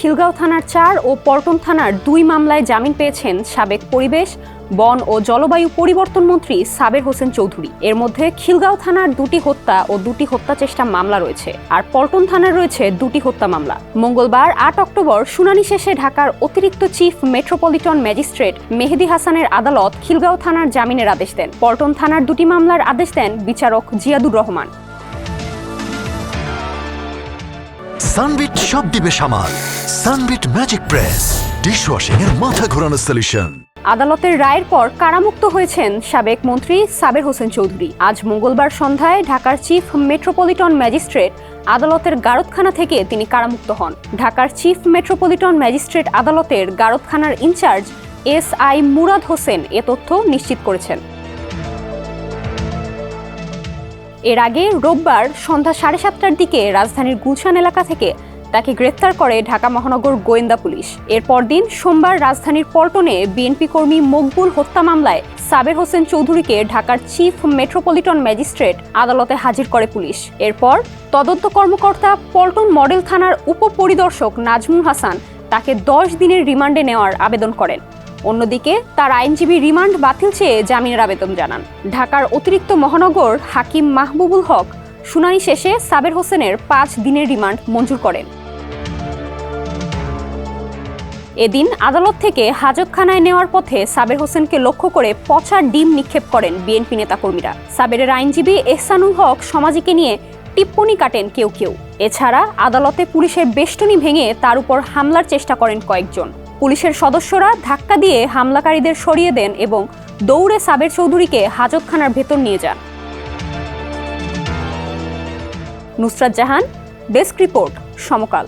খিলগাঁও থানার চার ও পল্টন থানার দুই মামলায় জামিন পেয়েছেন সাবেক পরিবেশ, বন ও জলবায়ু পরিবর্তন মন্ত্রী সাবের হোসেন চৌধুরী। এর মধ্যে খিলগাঁও থানার দুটি হত্যা ও দুটি হত্যা চেষ্টা মামলা রয়েছে, আর পল্টন থানার রয়েছে দুটি হত্যা মামলা। মঙ্গলবার আট অক্টোবর শুনানি শেষে ঢাকার অতিরিক্ত চিফ মেট্রোপলিটন ম্যাজিস্ট্রেট মেহেদি হাসানের আদালত খিলগাঁও থানার জামিনের আদেশ দেন। পল্টন থানার দুটি মামলার আদেশ দেন বিচারক জিয়াদুর রহমান। সানবিট সব দিবে সামাল। সানবিট ম্যাজিক প্রেস, ডিশওয়াশিং এর মাথা ঘোরানো সলিউশন আদালতের রায়ের পর কারামুক্ত হয়েছেন সাবেক মন্ত্রী সাবের হোসেন চৌধুরী। আজ মঙ্গলবার সন্ধ্যায় ঢাকার চিফ মেট্রোপলিটন ম্যাজিস্ট্রেট আদালতের গারদখানা থেকে তিনি কারামুক্ত হন। ঢাকার চিফ মেট্রোপলিটন ম্যাজিস্ট্রেট আদালতের গারদখানার in charge S I Murad Hossain এ তথ্য নিশ্চিত করেছেন। এর আগে রোববার সন্ধ্যা সাড়ে সাতটার দিকে রাজধানীর গুলশান এলাকা থেকে তাকে গ্রেফতার করে ঢাকা মহানগর গোয়েন্দা পুলিশ। এরপর দিন সোমবার রাজধানীর পল্টনে বিএনপি কর্মী মকবুল হত্যা মামলায় সাবের হোসেন চৌধুরীকে ঢাকার চিফ মেট্রোপলিটন ম্যাজিস্ট্রেট আদালতে হাজির করে পুলিশ। এরপর তদন্ত কর্মকর্তা পল্টন মডেল থানার উপপরিদর্শক নাজমুল হাসান তাকে দশ দিনের রিমান্ডে নেওয়ার আবেদন করেন। অন্যদিকে, তার আইনজীবী রিমান্ড বাতিল চেয়ে জামিনের আবেদন জানান। ঢাকার অতিরিক্ত মহানগর হাকিম মাহবুবুল হক শুনানি শেষে সাবের হোসেনের পাঁচ দিনের রিমান্ড মঞ্জুর করেন। এদিন আদালত থেকে হাজতখানায় নেওয়ার পথে সাবের হোসেনকে লক্ষ্য করে পচা ডিম নিক্ষেপ করেন বিএনপি নেতাকর্মীরা। সাবেরের আইনজীবী এহসানুল হক সমাজিকে নিয়ে টিপ্পনি কাটেন কেউ কেউ। এছাড়া আদালতে পুলিশের বেষ্টনী ভেঙে তার উপর হামলার চেষ্টা করেন কয়েকজন। পুলিশের সদস্যরা ধাক্কা দিয়ে হামলাকারীদের সরিয়ে দেন এবং দৌড়ে সাবের চৌধুরীকে হাজতখানার ভেতর নিয়ে যান। Nusrat Jahan, desk report, Samakal.